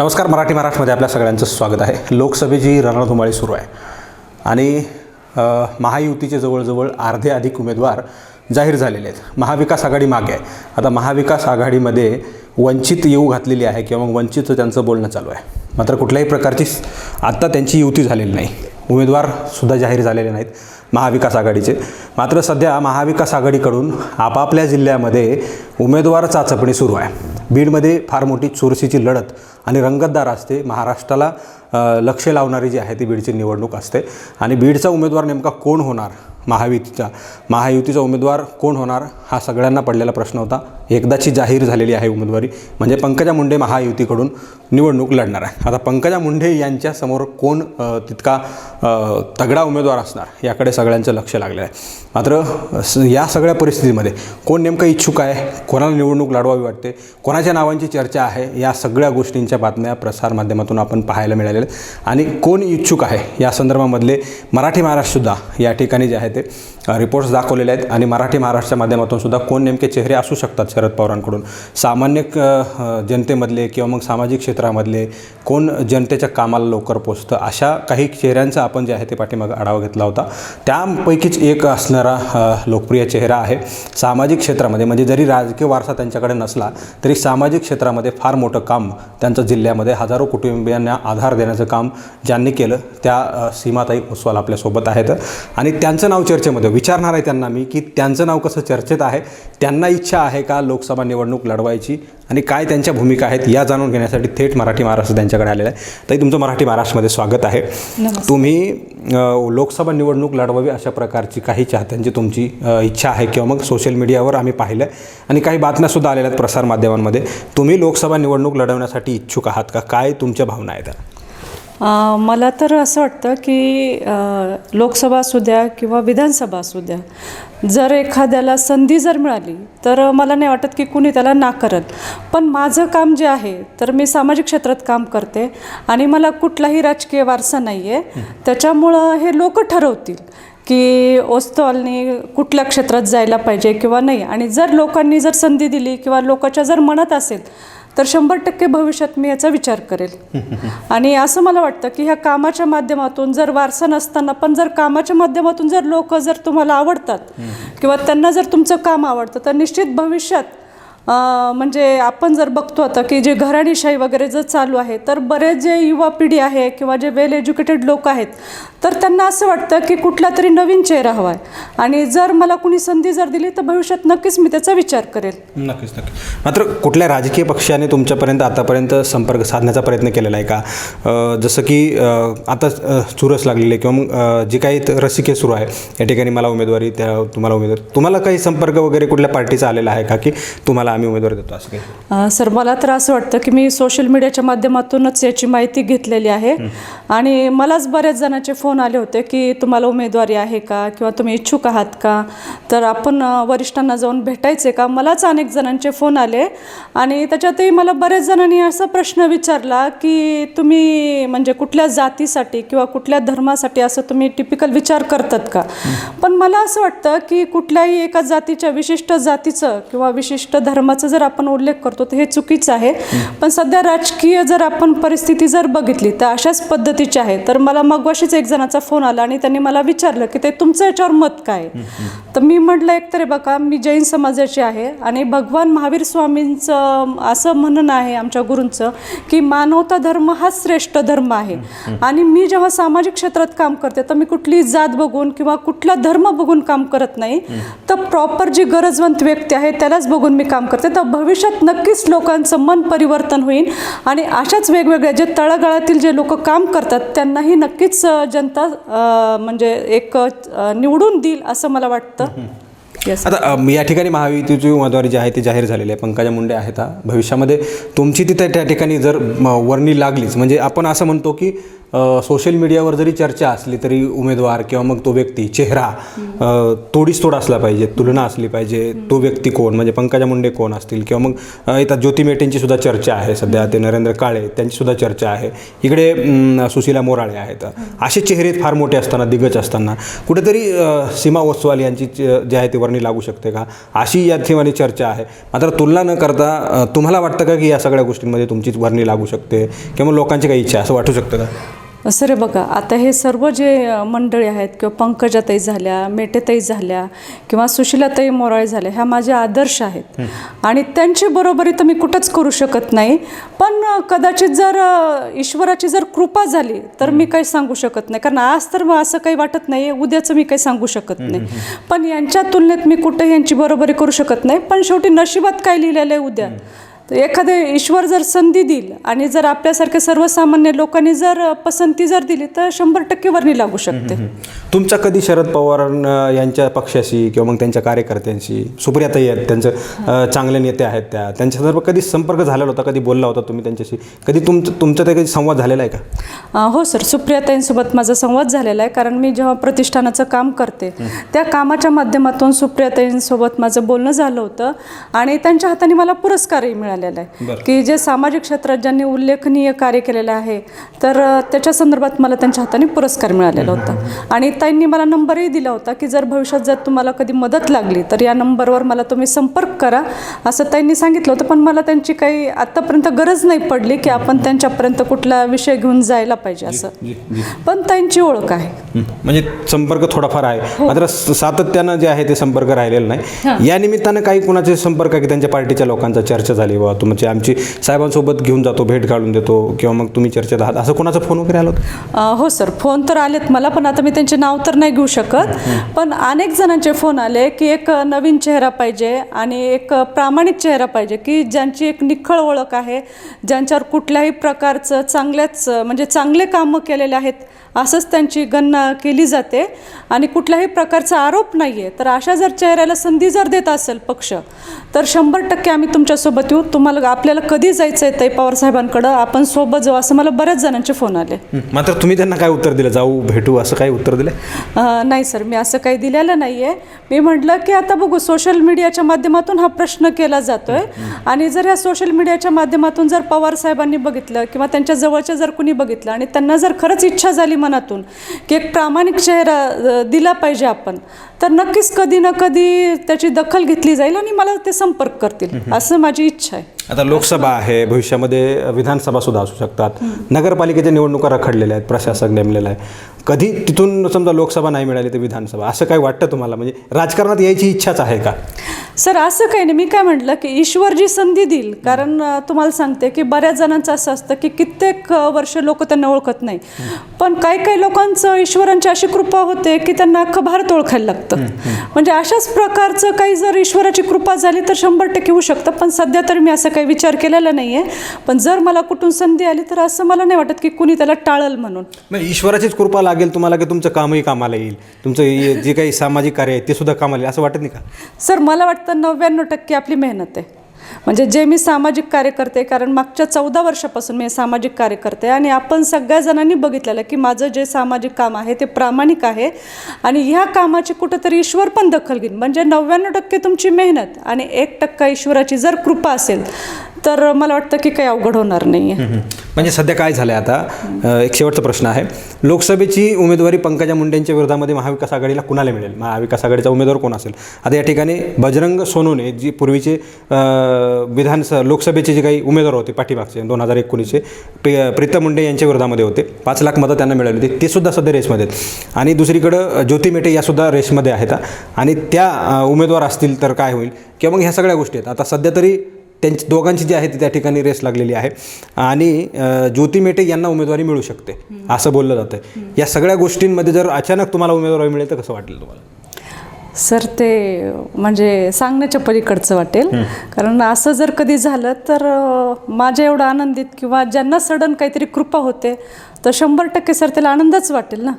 नमस्कार मराठी महाराष्ट्रमध्ये आपल्या सगळ्यांचं स्वागत आहे. लोकसभेची रणधुमाळी सुरू आहे. आणि महायुतीचे जवळजवळ अर्धे अधिक उमेदवार जाहीर झालेले आहेत. महाविकास आघाडी मागे आहे. आता महाविकास आघाडीमध्ये वंचित येऊ घातलेली आहे किंवा मग वंचितचं त्यांचं बोलणं चालू आहे. मात्र कुठल्याही प्रकारची आत्ता त्यांची युती झालेली नाही. उमेदवारसुद्धा जाहीर झालेले नाहीत महाविकास आघाडीचे. मात्र सध्या महाविकास आघाडीकडून आपापल्या जिल्ह्यामध्ये उमेदवार चाचपणी सुरू आहे. बीडमध्ये फार मोठी चुरशीची लढत आणि रंगतदार असते. महाराष्ट्राला लक्ष लावणारी जी आहे ती बीडची निवडणूक असते. आणि बीडचा उमेदवार नेमका कोण होणार? महायुतीचा. महायुतीचा उमेदवार कोण होणार हा सगळ्यांना पडलेला प्रश्न होता. एकदाची जाहीर झालेली आहे उमेदवारी. म्हणजे पंकजा मुंडे महायुतीकडून निवडणूक लढणार आहे. आता पंकजा मुंडे यांच्यासमोर कोण तितका तगडा उमेदवार असणार याकडे सगळ्यांचं लक्ष लागलेलं आहे. मात्र स- या सगळ्या परिस्थितीमध्ये कोण नेमकं इच्छुक आहे कोणाला निवडणूक लढवावी वाटते कोणाच्या नावांची चर्चा आहे या सगळ्या गोष्टींच्या बातम्या प्रसारमाध्यमातून आपण पाहायला मिळालेल्या आहेत. आणि कोण इच्छुक आहे या संदर्भामधले मराठी महाराष्ट्रसुद्धा या ठिकाणी जे आहे येते. रिपोर्ट्स दाखवलेले आहेत आणि मराठी महाराष्ट्राच्या माध्यमातून सुद्धा कोण नेमके चेहरे असू शकतात शरद पवारांकडून? सामान्य जनतेमधले किंवा मग सामाजिक क्षेत्रामधले कोण जनतेच्या कामाला लवकर पोचतं? अशा काही चेहऱ्यांचा आपण जे आहे ते पाठीमागं आढावा घेतला होता. त्यापैकीच एक असणारा लोकप्रिय चेहरा आहे सामाजिक क्षेत्रामध्ये. म्हणजे जरी राजकीय वारसा त्यांच्याकडे नसला तरी सामाजिक क्षेत्रामध्ये फार मोठं काम त्यांचं जिल्ह्यामध्ये हजारो कुटुंबियांना आधार देण्याचं काम ज्यांनी केलं त्या सीमाताई ओसवाल आपल्यासोबत आहेत. आणि त्यांचं नाव चर्चेमध्ये विचारणार आहे त्यांना मी की त्यांचं नाव कसं चर्चेत आहे त्यांना इच्छा आहे का लोकसभा निवडणूक लढवायची आणि काय त्यांच्या भूमिका आहेत या जाणून घेण्यासाठी थेट मराठी महाराष्ट्र त्यांच्याकडे आलेला आहे. ताई तुमचं मराठी महाराष्ट्रामध्ये स्वागत आहे. तुम्ही लोकसभा निवडणूक लढवावी अशा प्रकारची काही चाहत्यांची तुमची इच्छा आहे किंवा मग सोशल मीडियावर आम्ही पाहिलं आणि काही बातम्यासुद्धा आलेल्या आहेत प्रसारमाध्यमांमध्ये तुम्ही लोकसभा निवडणूक लढवण्यासाठी इच्छुक आहात का? काय तुमच्या भावना आहेत? मला तर असं वाटतं की लोकसभा असू द्या किंवा विधानसभा असू द्या जर एखाद्याला संधी जर मिळाली तर मला नाही वाटत की कुणी त्याला नाकारल पण माझं काम जे आहे तर मी सामाजिक क्षेत्रात काम करते आणि मला कुठलाही राजकीय वारसा नाही आहे त्याच्यामुळं हे लोक ठरवतील की ओस्तवालनी कुठल्या क्षेत्रात जायला पाहिजे किंवा नाही. आणि जर लोकांनी जर संधी दिली किंवा लोकांच्या जर मनात असेल तर शंभर टक्के भविष्यात मी याचा विचार करेल. आणि असं मला वाटतं की ह्या कामाच्या माध्यमातून जर वारसा नसताना पण जर कामाच्या माध्यमातून जर लोक जर तुम्हाला आवडतात किंवा त्यांना जर तुमचं काम आवडतं तर निश्चित भविष्यात म्हणजे आपण जर बघतो आता की जे घराणीशाही वगैरे जर चालू आहे तर बरेच जे युवा पिढी आहे किंवा जे वेल एज्युकेटेड लोक आहेत तर त्यांना असं वाटतं की कुठला तरी नवीन चेहरा हवा आहे आणि जर मला कुणी संधी जर दिली तर भविष्यात नक्कीच मी त्याचा विचार करेल. नक्कीच नक्की मात्र कुठल्या राजकीय पक्षाने तुमच्यापर्यंत आतापर्यंत संपर्क साधण्याचा प्रयत्न केलेला आहे का? जसं की आता चुरस लागलेली आहे किंवा मग जे काही रसिके सुरू आहे या ठिकाणी मला उमेदवारी त्या तुम्हाला उमेदवारी तुम्हाला काही संपर्क वगैरे कुठल्या पार्टीचा आलेला आहे का? की तुम्हाला आम्ही उमेदवारी देतो असं काही. अ, सर मला तर असं वाटतं की मी सोशल मीडियाच्या माध्यमातूनच याची माहिती घेतलेली आहे. आणि मलाच बऱ्याच जणांचे फोन आले होते की तुम्हाला उमेदवारी आहे का किंवा तुम्ही इच्छुक आहात का? तर आपण अ, वरिष्ठांना जाऊन भेटायचे का? मलाच अनेक जणांचे फोन आले. आणि त्याच्यातही मला बऱ्याच जणांनी असा प्रश्न विचारला की तुम्ही म्हणजे कुठल्या जातीसाठी किंवा कुठल्या धर्मासाठी असं तुम्ही टिपिकल विचार करतात का? पण मला असं वाटतं की कुठल्याही एका जातीच्या विशिष्ट जातीचं किंवा विशिष्ट धर्माचा जर आपण उल्लेख करतो तर हे चुकीचं आहे. पण सध्या राजकीय जर आपण परिस्थिती जर बघितली तर अशाच पद्धतीची आहे. तर मला मगवाशीच एक जणाचा फोन आला आणि त्यांनी मला विचारलं की ते तुमचं याच्यावर मत काय? तर मी म्हटलं एक तरी बघा मी जैन समाजाची आहे आणि भगवान महावीर स्वामींचं असं म्हणणं आहे आमच्या गुरूंचं की मानवता धर्म हा श्रेष्ठ धर्म आहे. आणि मी जेव्हा सामाजिक क्षेत्रात काम करते तर मी कुठली जात बघून किंवा कुठला धर्म बघून काम करत नाही. तर प्रॉपर जी गरजवंत व्यक्ती आहे त्यालाच बघून मी काम करते. तर भविष्यात नक्कीच लोकांचं मन परिवर्तन होईल. आणि अशाच वेगवेगळ्या जे तळागाळातील जे लोक काम करतात त्यांनाही नक्कीच जनता म्हणजे एक निवडून देईल असं मला वाटतं. येस आता या ठिकाणी महायुतीची उमेदवारी जी आहे ती जाहीर झालेली आहे पंकजा मुंडे आहेत. हा भविष्यामध्ये तुमची तिथे त्या ठिकाणी जर वर्णी लागलीच म्हणजे आपण असं म्हणतो की सोशल मीडियावर जरी चर्चा असली तरी उमेदवार किंवा मग तो व्यक्ती चेहरा तोडीस तोड असला पाहिजे तुलना असली पाहिजे तो व्यक्ती कोण? म्हणजे पंकजा मुंडे कोण असतील? किंवा मग इथं ज्योती मेटेंची सुद्धा चर्चा आहे सध्या ते नरेंद्र काळे त्यांची सुद्धा चर्चा आहे. इकडे सुशीला मोराळे आहेत. असे चेहरे फार मोठे असताना दिग्गज असताना कुठेतरी सीमा ओसवाल यांची च- जी आहे ती वर्णी लागू शकते का? अशी या ठिकाणी चर्चा आहे. मात्र तुलना न करता तुम्हाला वाटतं का की या सगळ्या गोष्टींमध्ये तुमचीच वर्णी लागू शकते? किंवा लोकांची काही इच्छा असं वाटू शकतं का? सर बघा आता हे सर्व जे मंडळी आहेत किंवा पंकजाताई झाल्या मेटेताई झाल्या किंवा सुशिलाताई मोराळे झाल्या ह्या माझे आदर्श आहेत. आणि त्यांची बरोबरी तर मी कुठंच करू शकत नाही पण कदाचित जर ईश्वराची जर कृपा झाली तर मी काही सांगू शकत नाही. कारण आज तर मग असं काही वाटत नाही उद्याचं मी काही सांगू शकत नाही. पण यांच्या तुलनेत मी कुठं यांची बरोबरी करू शकत नाही पण शेवटी नशिबात काय लिहिलेलं आहे उद्या? तर एखादे ईश्वर जर संधी दिल आणि जर आपल्यासारख्या सर्वसामान्य लोकांनी जर पसंती जर दिली तर शंभर टक्के वर्णी लागू शकते. तुमचा कधी शरद पवार यांच्या पक्षाशी किंवा मग त्यांच्या कार्यकर्त्यांशी सुप्रियाताई आहेत त्यांचं चांगले नेते आहेत त्या त्यांच्यासोबत कधी संपर्क झालेला होता कधी बोलला होता तुम्ही त्यांच्याशी? कधी तुमचं तुमचा ते कधी संवाद झालेला आहे का? हो सर सुप्रियाताईंसोबत माझा संवाद झालेला आहे कारण मी जेव्हा प्रतिष्ठानाचं काम करते त्या कामाच्या माध्यमातून सुप्रियाताईंसोबत माझं बोलणं झालं होतं आणि त्यांच्या हाताने मला पुरस्कारही मिळालेला आहे. की जे सामाजिक क्षेत्रात ज्यांनी उल्लेखनीय कार्य केलेलं आहे तर त्याच्या संदर्भात मला त्यांच्या हाताने पुरस्कार मिळालेला होता. आणि ताईंनी मला नंबरही दिला होता की जर भविष्यात जर तुम्हाला कधी मदत लागली तर या नंबरवर मला तुम्ही संपर्क करा असं ताईंनी सांगितलं होतं. पण मला त्यांची काही आत्तापर्यंत गरज नाही पडली की आपण त्यांच्यापर्यंत कुठला विषय घेऊन जायला पाहिजे असं. पण ताईंची ओळख आहे. हं. म्हणजे संपर्क थोडाफार आहे. मात्र स- सातत्यानं जे आहे ते संपर्क राहिलेला नाही. या निमित्तानं काही कुणाचे संपर्क की त्यांच्या पार्टीच्या लोकांचा चर्चा झाली बा तुमची आमची साहेबांसोबत घेऊन जातो भेट काढून देतो किंवा मग तुम्ही चर्चेत आहात. असं कोणाचा फोन वगैरे आला होता? हो सर फोन तर आलेत मला पण आता मी त्यांचे नाव तर नाही घेऊ शकत. पण अनेक जणांचे फोन आले की एक नवीन चेहरा पाहिजे आणि एक प्रामाणिक चेहरा पाहिजे की ज्यांची एक निखळ ओळख आहे ज्यांच्यावर कुठल्याही प्रकारचं चांगल्याच म्हणजे चांगले कामं केलेले आहेत असंच त्यांची गणना केली जाते. आणि कुठल्याही प्रकारचा आरोप नाही आहे तर अशा जर चेहऱ्याला संधी जर देत असेल पक्ष तर शंभर टक्के आम्ही तुमच्यासोबत येऊ. तुम्हाला आपल्याला कधी जायचं आहे ताई पवार साहेबांकडं? आपण सोबत जाऊ. असं मला बऱ्याच जणांचे फोन आले. मात्र तुम्ही त्यांना काय उत्तर दिलं? जाऊ भेटू असं काही उत्तर दिलं? नाही सर. मी असं काही दिलेलं नाही आहे मी म्हटलं की आता बघू सोशल मीडियाच्या माध्यमातून हा प्रश्न केला जातो आहे आणि जर ह्या सोशल मीडियाच्या माध्यमातून जर पवार साहेबांनी बघितलं किंवा त्यांच्या जवळच्या जर कुणी बघितलं आणि त्यांना जर खरंच इच्छा झाली मनातून की एक प्रामाणिक चेहरा दिला पाहिजे आपण. तर नक्कीच कधी ना कधी त्याची दखल घेतली जाईल आणि मला ते संपर्क करतील असं माझी इच्छा आहे. आता लोकसभा आहे भविष्यामध्ये विधानसभा सुद्धा असू शकतात. नगरपालिकेच्या निवडणुका रखडलेल्या आहेत प्रशासक नेमलेलं आहे. कधी तिथून समजा लोकसभा नाही मिळाली तर विधानसभा असं काय वाटतं तुम्हाला? म्हणजे राजकारणात यायची इच्छाच आहे का? सर असं काही नाही. मी काय म्हटलं की ईश्वर जी संधी देईल कारण तुम्हाला सांगते की बऱ्याच जणांचं असं असतं की कित्येक वर्ष लोक त्यांना ओळखत नाही. पण काही काही लोकांचं ईश्वरांची अशी कृपा होते की त्यांना अख्खं भारत ओळखायला लागतं. म्हणजे अशाच प्रकारचं काही जर ईश्वराची कृपा झाली तर शंभर टक्के होऊ शकतं. पण सध्या तर मी असं काही विचार केलेला नाही आहे पण जर मला कुठून संधी आली तर असं मला नाही वाटत की कुणी त्याला टाळल म्हणून. ईश्वराचीच कृपा लागेल तुम्हाला की तुमचं कामही कामाला येईल. तुमचं जे काही सामाजिक कार्य आहे ते सुद्धा कामाला येईल. असं वाटत नाही का? सर मला वाटतं तर नव्याण्णव टक्के आपली मेहनत आहे. म्हणजे जे मी सामाजिक कार्य करते कारण मागच्या चौदा वर्षापासून मी सामाजिक कार्य करते आणि आपण सगळ्या जणांनी बघितलेलं की माझं जे सामाजिक काम आहे ते प्रामाणिक आहे आणि ह्या कामाची कुठंतरी ईश्वर पण दखल घेईन. म्हणजे नव्याण्णव टक्के तुमची मेहनत आणि एक टक्का ईश्वराची जर कृपा असेल तर मला वाटतं की काही अवघड होणार नाही आहे म्हणजे सध्या काय झालं आहे आता एक शेवटचा प्रश्न आहे. लोकसभेची उमेदवारी पंकजा मुंडेंच्या विरोधामध्ये महाविकास आघाडीला कुणाला मिळेल? महाविकास आघाडीचा उमेदवार कोण असेल? आता या ठिकाणी बजरंग सोनूने जी पूर्वीचे विधानसभा लोकसभेचे जे काही उमेदवार होते पाठीमागचे दोन हजार एकोणीसचे प्रीतम मुंडे यांच्या विरोधामध्ये होते. पाच लाख मतं त्यांना मिळाली होती. ते सुद्धा सध्या रेसमध्ये आहेत. आणि दुसरीकडं ज्योती मेटे यासुद्धा रेसमध्ये आहेत. आणि त्या उमेदवार असतील तर काय होईल? किंवा मग ह्या सगळ्या गोष्टी आहेत. आता सध्या तरी त्यांची दोघांची जी आहे ती त्या ठिकाणी रेस लागलेली आहे. आणि ज्योती मेटे यांना उमेदवारी मिळू शकते असं बोललं जातं या सगळ्या गोष्टींमध्ये जर अचानक तुम्हाला उमेदवारी मिळेल तर कसं वाटेल तुम्हाला? सर ते म्हणजे सांगण्याच्या पलीकडचं वाटेल. कारण असं जर कधी झालं तर माझ्या एवढं आनंदित किंवा ज्यांना सडन काहीतरी कृपा होते तर शंभर टक्के सर त्याला आनंदच वाटेल ना.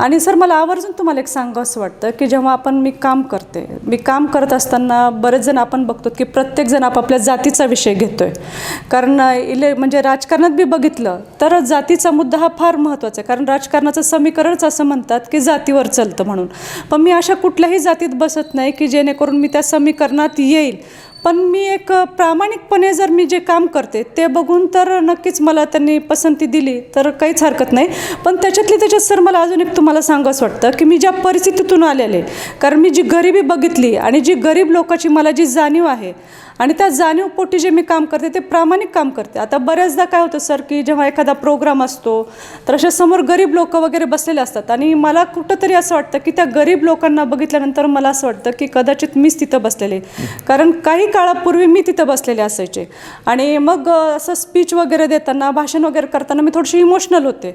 आणि सर मला आवर्जून तुम्हाला एक सांगावं असं वाटतं की जेव्हा आपण मी काम करते मी काम करत असताना बरेच जण आपण बघतो की प्रत्येक जण आपापल्या जातीचा विषय घेतोय. कारण इले म्हणजे राजकारणात बी बघितलं तर जातीचा मुद्दा हा फार महत्त्वाचा आहे. कारण राजकारणाचं समीकरणच असं म्हणतात की जातीवर चालतं म्हणून. पण मी अशा कुठल्याही जातीत बसत नाही की जेणेकरून मी त्या समीकरणात येईल. पण मी एक प्रामाणिकपणे जर मी जे काम करते ते बघून तर नक्कीच मला त्यांनी पसंती दिली तर काहीच हरकत नाही. पण त्याच्यातली त्याच्यात सर मला अजून एक तुम्हाला सांगावंच वाटतं की मी ज्या परिस्थितीतून आलेले कारण मी जी गरिबी बघितली आणि जी गरीब लोकांची मला जी जाणीव आहे आणि त्या जाणीवपोटी जे मी काम करते ते प्रामाणिक काम करते. आता बऱ्याचदा काय होतं सर की जेव्हा एखादा प्रोग्राम असतो तर अशा समोर गरीब लोक वगैरे बसलेले असतात. आणि मला कुठंतरी असं वाटतं की त्या गरीब लोकांना बघितल्यानंतर मला असं वाटतं की कदाचित मीच तिथं बसलेले. कारण काही काळापूर्वी मी तिथं बसलेले असायचे. आणि मग असं स्पीच वगैरे देताना भाषण वगैरे करताना मी थोडीशी इमोशनल होते.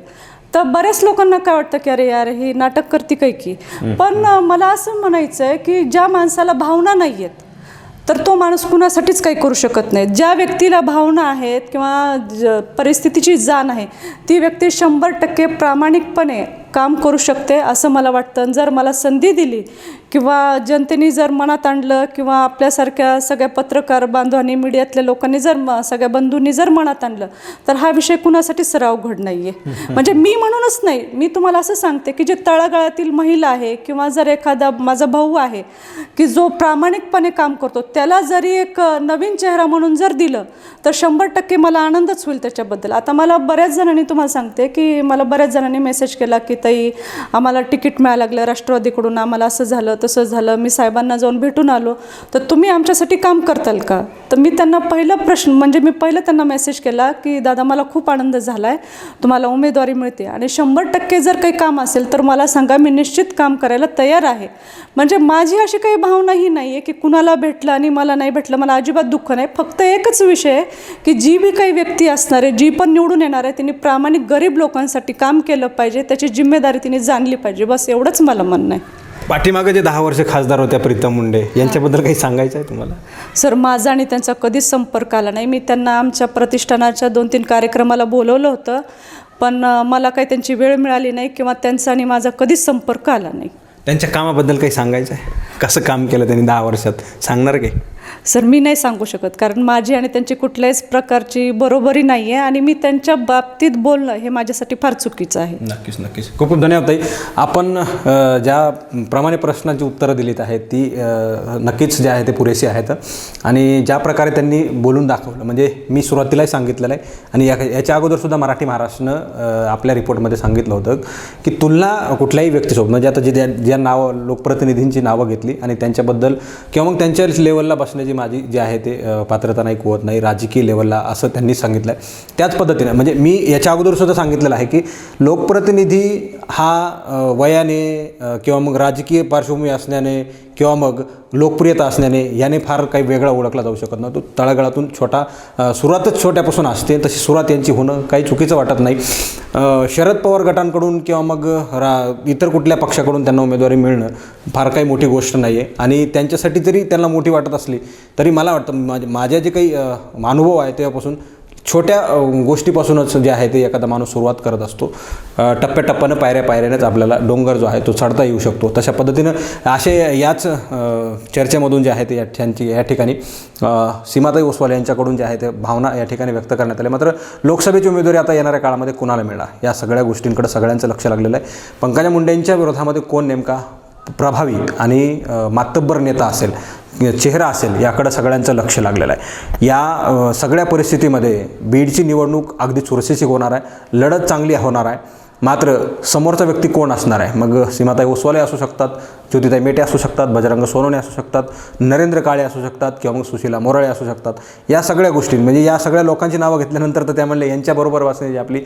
तर बऱ्याच लोकांना काय वाटतं की अरे यार ही नाटक करते काय की? पण मला असं म्हणायचं आहे की ज्या माणसाला भावना नाही आहेत तर तो माणूस कुणासाठीच काही करू शकत नाही. ज्या व्यक्तीला भावना आहेत किंवा ज परिस्थितीची जाण आहे ती व्यक्ती शंभर टक्के प्रामाणिकपणे काम करू शकते असं मला वाटतं. जर मला संधी दिली किंवा जनतेने जर मनात आणलं किंवा आपल्यासारख्या सगळ्या पत्रकार बांधवांनी मीडियातल्या लोकांनी जर म- सगळ्या बंधूंनी जर मनात आणलं तर हा विषय कुणासाठीच सर अवघड नाही आहे म्हणजे मी म्हणूनच नाही. मी तुम्हाला असं सांगते की जे तळागाळातील महिला आहे किंवा जर एखादा माझा भाऊ आहे की जो प्रामाणिकपणे काम करतो त्याला जरी एक नवीन चेहरा म्हणून जर दिलं तर शंभर टक्के मला आनंदच होईल त्याच्याबद्दल. आता मला बऱ्याच जणांनी तुम्हाला सांगते की मला बऱ्याच जणांनी मेसेज केला की ताई आम्हाला तिकीट मिळायला लागलं राष्ट्रवादीकडून आम्हाला असं झालं तसं झालं मी साहेबांना जाऊन भेटून आलो. तर तुम्ही आमच्यासाठी काम करताल का? तर मी त्यांना पहिला प्रश्न म्हणजे मी पहिलं त्यांना मेसेज केला की दादा मला खूप आनंद झाला आहे तुम्हाला उमेदवारी मिळते. आणि शंभर टक्के जर काही काम असेल तर मला सांगा मी निश्चित काम करायला तयार आहे. म्हणजे माझी अशी काही भावनाही नाही आहे की कुणाला भेटलं आणि मला नाही भेटलं. मला अजिबात दुःख नाही. फक्त एकच विषय आहे की जी बी काही व्यक्ती असणार आहे जी पण निवडून येणार आहे तिने प्रामाणिक गरीब लोकांसाठी काम केलं पाहिजे. त्याची जिम्मेदारी तिने जाणली पाहिजे. बस एवढंच मला म्हणणं आहे. पाठीमागे जे दहा वर्ष खासदार होत्या प्रीतम मुंडे यांच्याबद्दल काही सांगायचं आहे तुम्हाला? सर माझा आणि त्यांचा कधीच संपर्क आला नाही. मी त्यांना आमच्या प्रतिष्ठानाच्या दोन तीन कार्यक्रमाला बोलवलं होतं पण अं, मला काही त्यांची वेळ मिळाली नाही किंवा त्यांचा आणि माझा कधीच संपर्क आला नाही. त्यांच्या कामाबद्दल काही सांगायचं आहे? कसं काम केलं त्यांनी दहा वर्षात? सांगणार काही? सर मी नाही सांगू शकत कारण माझी आणि त्यांची कुठल्याच प्रकारची बरोबरी नाही आहे आणि मी त्यांच्या बाबतीत बोलणं हे माझ्यासाठी फार चुकीचं आहे. नक्कीच नक्कीच. खूप खूप धन्यवाद ताई. आपण ज्या प्रमाणे प्रश्नांची उत्तरं दिलीत आहेत ती नक्कीच जे आहे ते पुरेशी आहेत. आणि ज्या प्रकारे त्यांनी बोलून दाखवलं म्हणजे मी सुरुवातीलाही सांगितलेलं आहे आणि या याच्या अगोदरसुद्धा मराठी महाराष्ट्रनं आपल्या रिपोर्टमध्ये सांगितलं होतं की तुलना कुठल्याही व्यक्तीसोबत म्हणजे आता जे ज्या ज्या नावं लोकप्रतिनिधींची नावं घेतली आणि त्यांच्याबद्दल किंवा मग त्यांच्या लेवलला बसण्याची माझी जे आहे ते पात्रता नाही कुवत नाही राजकीय लेवलला असं त्यांनी सांगितलं आहे त्याच पद्धतीने म्हणजे मी याच्या अगोदरसुद्धा सांगितलेलं आहे की लोकप्रतिनिधी हा वयाने किंवा मग राजकीय पार्श्वभूमी असण्याने किंवा मग लोकप्रियता असल्याने याने फार काही वेगळा ओळखला जाऊ शकत नाही. तो तळागाळातून छोटा सुरुवातच छोट्यापासून असते तशी सुरुवात यांची होणं काही चुकीचं वाटत नाही. शरद पवार गटांकडून किंवा मग रा इतर कुठल्या पक्षाकडून त्यांना उमेदवारी मिळणं फार काही मोठी गोष्ट नाही आहे आणि त्यांच्यासाठी जरी त्यांना मोठी वाटत असली तरी मला वाटतं माझ्या जे काही अनुभव आहे तेव्हापासून छोट्या गोष्टीपासूनच जे आहे ते एखादा माणूस सुरुवात करत असतो. टप्प्याटप्प्यानं पायऱ्या पायऱ्यानेच आपल्याला डोंगर जो आहे तो चढता येऊ शकतो. तशा पद्धतीनं असे याच चर्चेमधून जे आहे ते या त्यांची या ठिकाणी सीमाताई ओसवाल यांच्याकडून जे आहे ते भावना या ठिकाणी व्यक्त करण्यात आल्या. मात्र लोकसभेची उमेदवारी आता येणाऱ्या काळामध्ये कुणाला मिळणार? या सगळ्या गोष्टींकडे सगळ्यांचं लक्ष लागलेलं आहे. पंकजा मुंडेंच्या विरोधामध्ये कोण नेमका प्रभावी आणि मातब्बर नेता असेल? चेहरा असेल याकडं सगळ्यांचं लक्ष लागलेलं आहे. या सगळ्या परिस्थितीमध्ये बीडची निवडणूक अगदी चुरशीची होणार आहे लढत चांगली होणार आहे. मात्र समोरचा व्यक्ती कोण असणार आहे? मग सीमाताई ओसवाले असू शकतात ज्योतिताई मेटे असू शकतात बजरंग सोनवणे असू शकतात नरेंद्र काळे असू शकतात किंवा मग सुशीला मोराळे असू शकतात. या सगळ्या गोष्टी म्हणजे या सगळ्या लोकांची नावं घेतल्यानंतर तर त्या म्हणले यांच्याबरोबर वाचण्याची आपली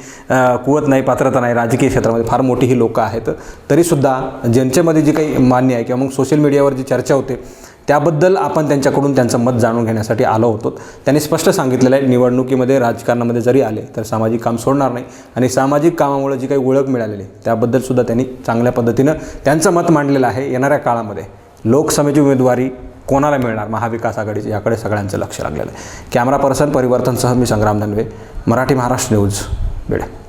कुवत नाही पात्रता नाही राजकीय क्षेत्रामध्ये फार मोठी ही लोकं आहेत. तरीसुद्धा ज्यांच्यामध्ये जी काही मान्य आहे किंवा मग सोशल मीडियावर जी चर्चा होते त्याबद्दल आपण त्यांच्याकडून त्यांचं मत जाणून घेण्यासाठी आलो होतो. त्यांनी स्पष्ट सांगितलेलं आहे निवडणुकीमध्ये राजकारणामध्ये जरी आले तर सामाजिक काम सोडणार नाही. आणि सामाजिक कामामुळे जी काही ओळख मिळालेली आहे, त्यांनी चांगल्या पद्धतीनं त्यांचं मत मांडलेलं आहे येणाऱ्या काळामध्ये. लोकसभेची उमेदवारी कोणाला मिळणार? महाविकास आघाडीची. याकडे सगळ्यांचं लक्ष लागलेलं आहे. कॅमेरा पर्सन परिवर्तनसह मी संग्राम धनवे. मराठी महाराष्ट्र न्यूज बेडे.